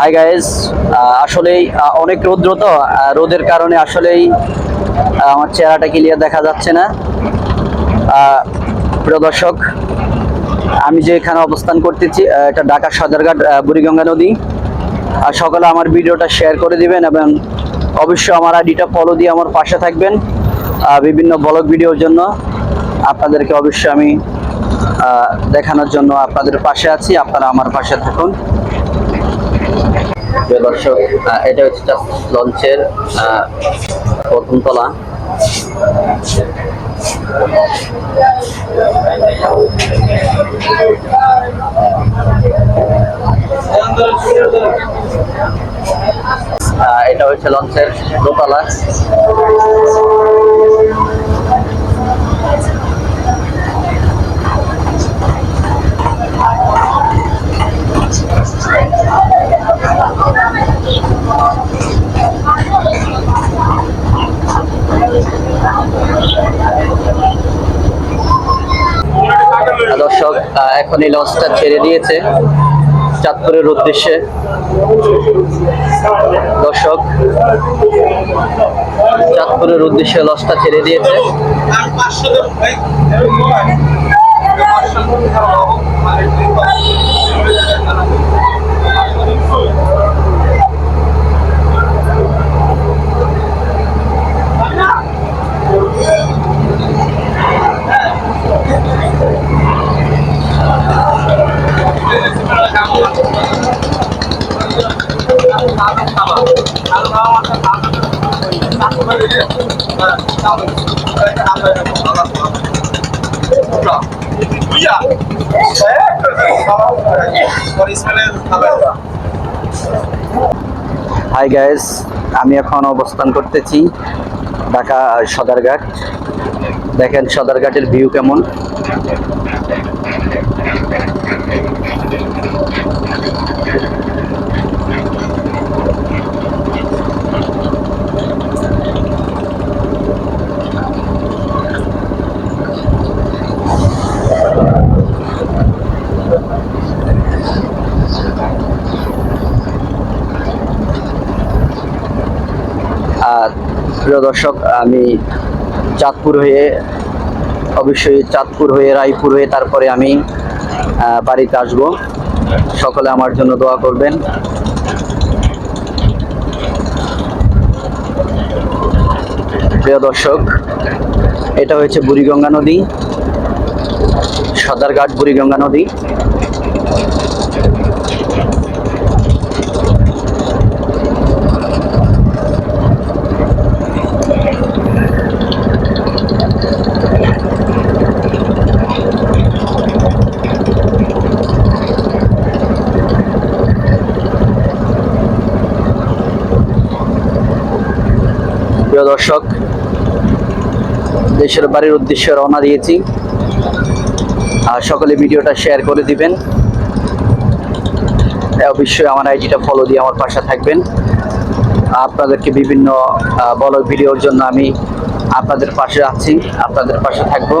Hi guys আসলেই অনেক রৌদ্র তো রোদের কারণে আসলেই আমার চেহারাটা ক্লিয়ার দেখা যাচ্ছে না। প্রিয় দর্শক, আমি যে এখানে অবস্থান করতেছি এটা ঢাকা সদরঘাট বুড়িগঙ্গা নদী। আর সকালে আমার ভিডিওটা শেয়ার করে দিবেন এবং অবশ্যই আমার আইডিটা ফলো দিয়ে আমার পাশে থাকবেন বিভিন্ন ব্লগ ভিডিওর জন্য। আপনাদেরকে অবশ্যই আমি দেখানোর জন্য আপনাদের পাশে আছি, আপনারা আমার পাশে থাকুন। প্রিয় দর্শক এটা হচ্ছে লঞ্চের প্রথম তলা। এটা হচ্ছে লঞ্চের দোতলা। দর্শক এখন এই লঞ্চটা ছেড়ে দিয়েছে চাঁদপুরের উদ্দেশ্যে। দর্শক চাঁদপুরের উদ্দেশ্যে লঞ্চটা ছেড়ে দিয়েছে। হাই গাইস আমি এখন অবস্থান করতেছি ঢাকা সদরঘাট। দেখেন সদরঘাটের ভিউ কেমন? প্রিয় দর্শক, আমি চাঁদপুর হয়ে, অবশ্যই চাঁদপুর হয়ে, রায়পুর হয়ে তারপরে আমি বাড়িতে আসব। সকলে আমার জন্য দোয়া করবেন। প্রিয় দর্শক, এটা হচ্ছে বুড়িগঙ্গা নদী, সদরঘাট বুড়িগঙ্গা নদী। প্রিয় দর্শক দেশের বাড়ির উদ্দেশ্যে রওনা দিয়েছি। আর সকলে ভিডিওটা শেয়ার করে দিবেন। হ্যাঁ, অবশ্যই আমার আইডিটা ফলো দিয়ে আমার পাশে থাকবেন। আপনাদেরকে বিভিন্ন বড় ভিডিওর জন্য আমি আপনাদের পাশে আছি আপনাদের পাশে থাকব।